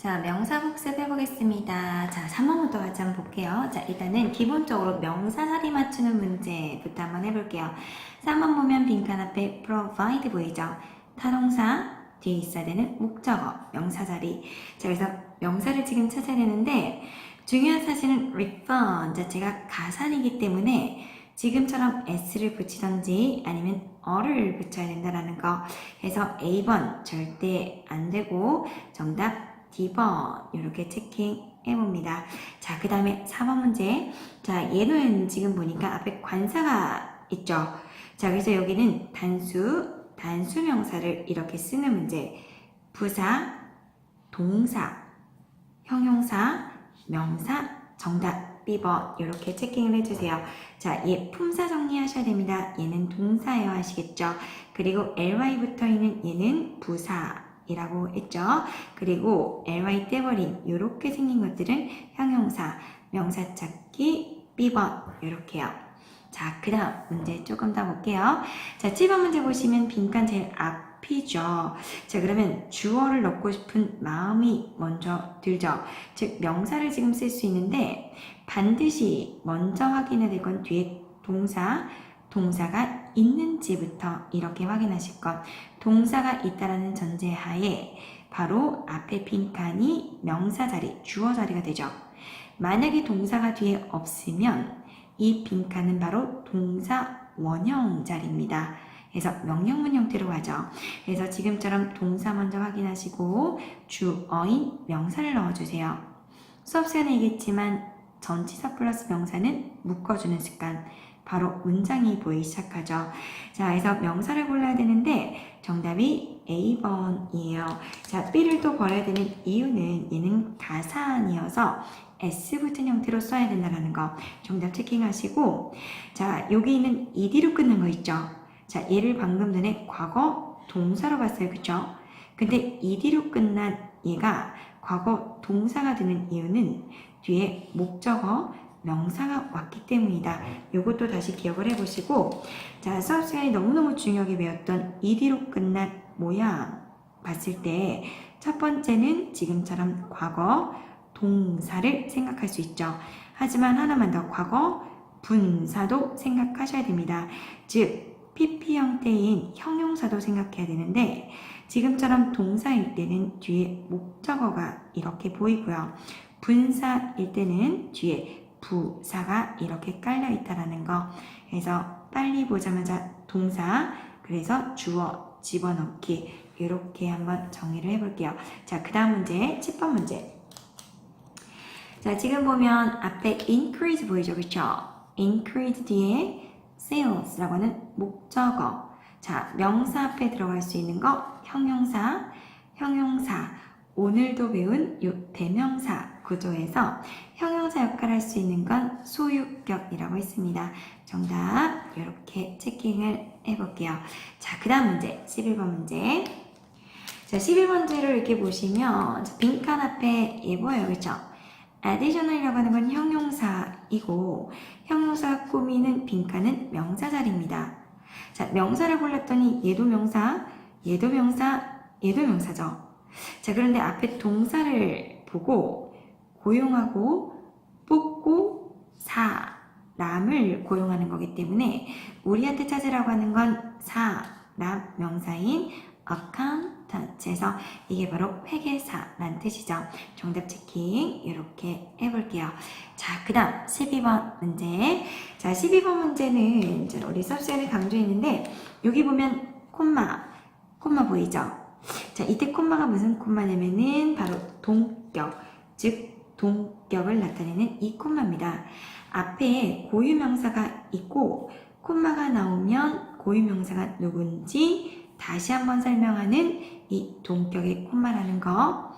자, 명사 복습 해보겠습니다. 자, 3번부터 같이 한번 볼게요. 자, 일단은 기본적으로 명사 자리 맞추는 문제부터 한번 해볼게요. 3번 보면 빈칸 앞에 provide 보이죠? 타동사 뒤에 있어야 되는 목적어, 명사 자리. 자, 그래서 명사를 지금 찾아야 되는데 중요한 사실은 refund 자체가 가산이기 때문에 지금처럼 s를 붙이던지 아니면 어를 붙여야 된다라는 거. 그래서 A번 절대 안 되고 정답 D번 이렇게 체킹해 봅니다. 자, 그 다음에 4번 문제. 자, 얘는 지금 보니까 앞에 관사가 있죠. 자, 그래서 여기는 단수, 단수 명사를 이렇게 쓰는 문제. 부사, 동사, 형용사, 명사, 정답 B번 이렇게 체킹을 해주세요. 자, 얘 품사 정리하셔야 됩니다. 얘는 동사예요 하시겠죠? 그리고 ly 붙어 있는 얘는 부사 이라고 했죠? 그리고 ly 떼버린 이렇게 생긴 것들은 형용사, 명사 찾기 B번 이렇게요. 자, 그 다음 문제 조금 더 볼게요. 자, 7번 문제 보시면 빈칸 제일 앞이죠. 자, 그러면 주어를 넣고 싶은 마음이 먼저 들죠. 즉, 명사를 지금 쓸 수 있는데 반드시 먼저 확인해야 될 건 뒤에 동사, 동사가 있는지부터 이렇게 확인하실 것. 동사가 있다라는 전제하에 바로 앞에 빈칸이 명사 자리, 주어 자리가 되죠. 만약에 동사가 뒤에 없으면 이 빈칸은 바로 동사 원형 자리입니다. 그래서 명령문 형태로 가죠. 그래서 지금처럼 동사 먼저 확인하시고 주어인 명사를 넣어주세요. 수업 시간에 얘기했지만 전치사 플러스 명사는 묶어주는 습관. 바로 문장이 보이기 시작하죠. 자, 그래서 명사를 골라야 되는데 정답이 A번이에요. 자, B를 또 버려야 되는 이유는 얘는 가사안이어서 S 붙은 형태로 써야 된다는 거 정답 체킹하시고 자, 여기 있는 ED로 끊는 거 있죠. 자, 얘를 방금 전에 과거 동사로 봤어요. 그쵸? 근데 ED로 끝난 얘가 과거 동사가 되는 이유는 뒤에 목적어 명사가 왔기 때문이다. 이것도 다시 기억을 해보시고 자 수업 시간에 너무너무 중요하게 배웠던 ED로 끝난 모양 봤을 때 첫 번째는 지금처럼 과거 동사를 생각할 수 있죠. 하지만 하나만 더 과거 분사도 생각하셔야 됩니다. 즉 PP 형태인 형용사도 생각해야 되는데 지금처럼 동사일 때는 뒤에 목적어가 이렇게 보이고요. 분사일 때는 뒤에 부사가 이렇게 깔려 있다라는 거. 그래서 빨리 보자마자 동사, 그래서 주어 집어넣기 이렇게 한번 정리를 해볼게요. 자, 그 다음 문제, 10번 문제. 자, 지금 보면 앞에 increase 보이죠, 그렇죠? increase 뒤에 sales라고 하는 목적어. 자, 명사 앞에 들어갈 수 있는 거 형용사, 형용사. 오늘도 배운 요 대명사 구조에서 형용사 역할을 할 수 있는 건 소유격이라고 했습니다. 정답 이렇게 체킹을 해볼게요. 자, 그 다음 문제 11번 문제 자, 11번째를 이렇게 보시면 자, 빈칸 앞에 얘 보여요. 그렇죠? additional이라고 하는 건 형용사이고 형용사 꾸미는 빈칸은 명사 자리입니다. 자, 명사를 골랐더니 얘도 명사, 얘도 명사, 얘도 명사죠. 자, 그런데 앞에 동사를 보고 고용하고 뽑고 사람을 고용하는 거기 때문에 우리한테 찾으라고 하는 건 사람 명사인 accountant에서 이게 바로 회계사란 뜻이죠. 정답 체킹 이렇게 해볼게요. 자, 그 다음 12번 문제. 자, 12번 문제는 이제 우리 수업 시간에 강조했는데 여기 보면 콤마, 콤마 보이죠? 자, 이때 콤마가 무슨 콤마냐면은 바로 동격, 즉 동격을 나타내는 이 콤마입니다. 앞에 고유명사가 있고 콤마가 나오면 고유명사가 누군지 다시 한번 설명하는 이 동격의 콤마라는 거.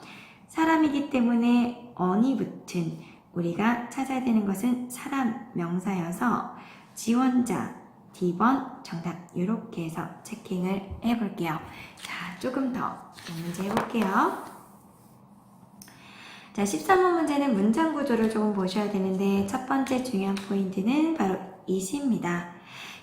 사람이기 때문에 언이 붙은 우리가 찾아야 되는 것은 사람 명사여서 지원자 D번 정답 이렇게 해서 체킹을 해볼게요. 자, 조금 더 문제 해볼게요. 자, 13번 문제는 문장 구조를 조금 보셔야 되는데 첫 번째 중요한 포인트는 바로 it입니다.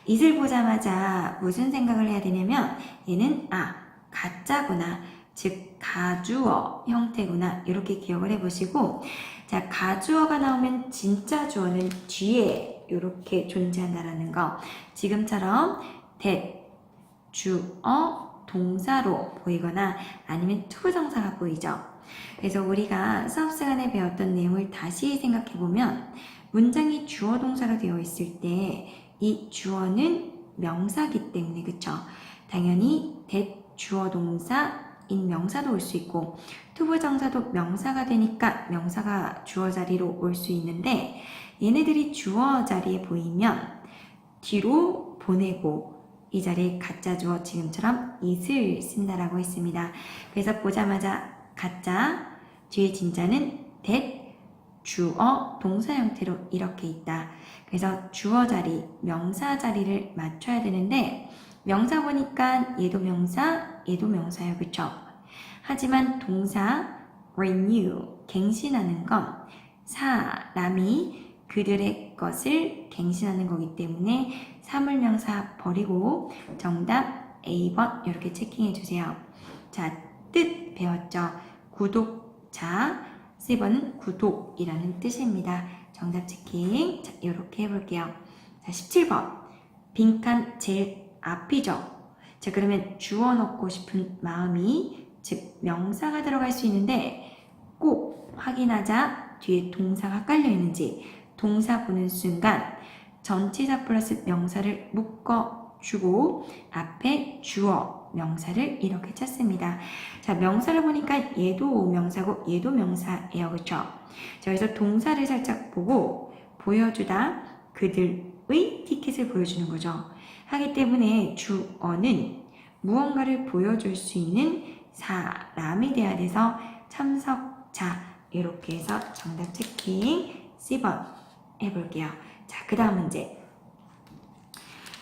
it을 보자마자 무슨 생각을 해야 되냐면 얘는 아, 가짜구나. 즉 가주어 형태구나 이렇게 기억을 해보시고 자 가주어가 나오면 진짜 주어는 뒤에 이렇게 존재한다라는 거 지금처럼 that 주어 동사로 보이거나 아니면 투부정사가 보이죠 그래서 우리가 수업 시간에 배웠던 내용을 다시 생각해 보면 문장이 주어 동사로 되어 있을 때 이 주어는 명사기 때문에 그쵸 당연히 that 주어 동사인 명사도 올 수 있고 투부정사도 명사가 되니까 명사가 주어 자리로 올 수 있는데 얘네들이 주어 자리에 보이면 뒤로 보내고 이 자리에 가짜 주어 지금처럼 is을 쓴다라고 했습니다. 그래서 보자마자 가짜 뒤에 진짜는 that 주어 동사 형태로 이렇게 있다. 그래서 주어 자리, 명사 자리를 맞춰야 되는데 명사 보니까 얘도 명사, 얘도 명사예요. 그쵸? 하지만 동사 renew, 갱신하는 건 사람이 그들의 것을 갱신하는 거기 때문에 사물명사 버리고 정답 A번 이렇게 체킹해 주세요. 자, 뜻 배웠죠? 구독자, C번은 구독이라는 뜻입니다. 정답 체킹. 자, 이렇게 해볼게요. 자, 17번. 빈칸 제일 앞이죠? 자, 그러면 주어 넣고 싶은 마음이, 즉, 명사가 들어갈 수 있는데, 꼭 확인하자. 뒤에 동사가 깔려 있는지, 동사 보는 순간, 전치사 플러스 명사를 묶어 주고, 앞에 주어, 명사를 이렇게 찾습니다. 자, 명사를 보니까 얘도 명사고 얘도 명사예요. 그쵸? 자, 그래서 동사를 살짝 보고 보여주다 그들의 티켓을 보여주는 거죠. 하기 때문에 주어는 무언가를 보여줄 수 있는 사람이 돼야 돼서 참석자 이렇게 해서 정답 체킹 C번 해볼게요. 자, 그 다음 문제.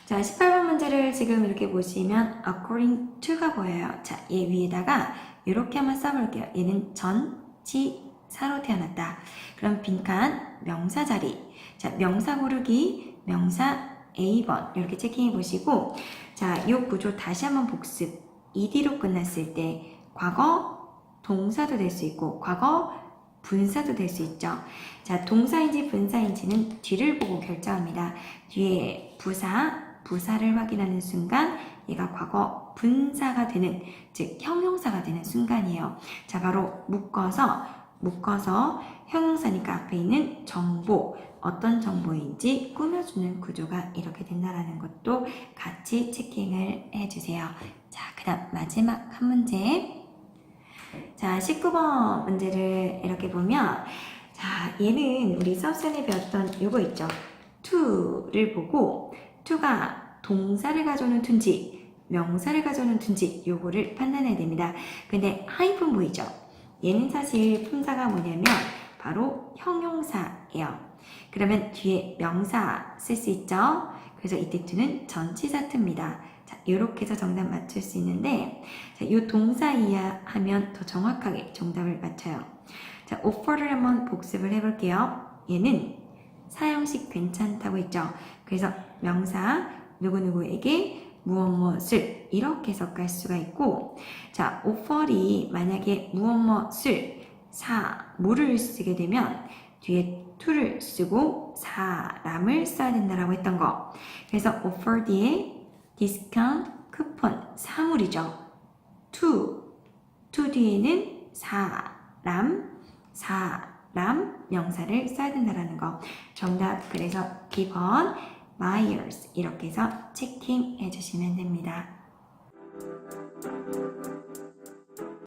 자, 18번 문제를 지금 이렇게 보시면 according to가 보여요. 자, 얘 위에다가 이렇게 한번 써볼게요. 얘는 전치사로 태어났다. 그럼 빈칸 명사 자리. 자, 명사 고르기 명사 A번 이렇게 체킹해 보시고 자, 이 구조 다시 한번 복습. ED로 끝났을 때 과거 동사도 될 수 있고 과거 분사도 될 수 있죠. 자, 동사인지 분사인지는 뒤를 보고 결정합니다. 뒤에 부사, 부사를 확인하는 순간 얘가 과거 분사가 되는 즉 형용사가 되는 순간이에요. 자 바로 묶어서 묶어서 형용사니까 앞에 있는 정보 어떤 정보인지 꾸며주는 구조가 이렇게 된다라는 것도 같이 체킹을 해주세요. 자 그다음 마지막 한 문제. 자 19번 문제를 이렇게 보면 자 얘는 우리 수업 시간에 배웠던 요거 있죠. to를 보고 to가 동사를 가져오는 툰지 명사를 가져오는 툰지 요거를 판단해야 됩니다. 근데 하이픈 보이죠? 얘는 사실 품사가 뭐냐면 바로 형용사예요. 그러면 뒤에 명사 쓸 수 있죠? 그래서 이때 to는 전치사 트입니다. 자, 이렇게 해서 정답 맞출 수 있는데 자, 이 동사 이해하면 더 정확하게 정답을 맞춰요. 자, offer를 한번 복습을 해볼게요. 얘는 사형식 괜찮다고 했죠. 그래서 명사 누구누구에게 무엇 무엇을 이렇게 해석할 수가 있고 자 offer이 만약에 무엇 무엇을 사 뭐를 쓰게 되면 뒤에 to를 쓰고 사람을 써야 된다라고 했던 거. 그래서 offer 뒤에 discount 쿠폰 사물이죠. to to 뒤에는 사람 사람 명사를 써야 된다라는 거. 정답. 그래서 기본 buyers 이렇게 해서 체킹해 주시면 됩니다.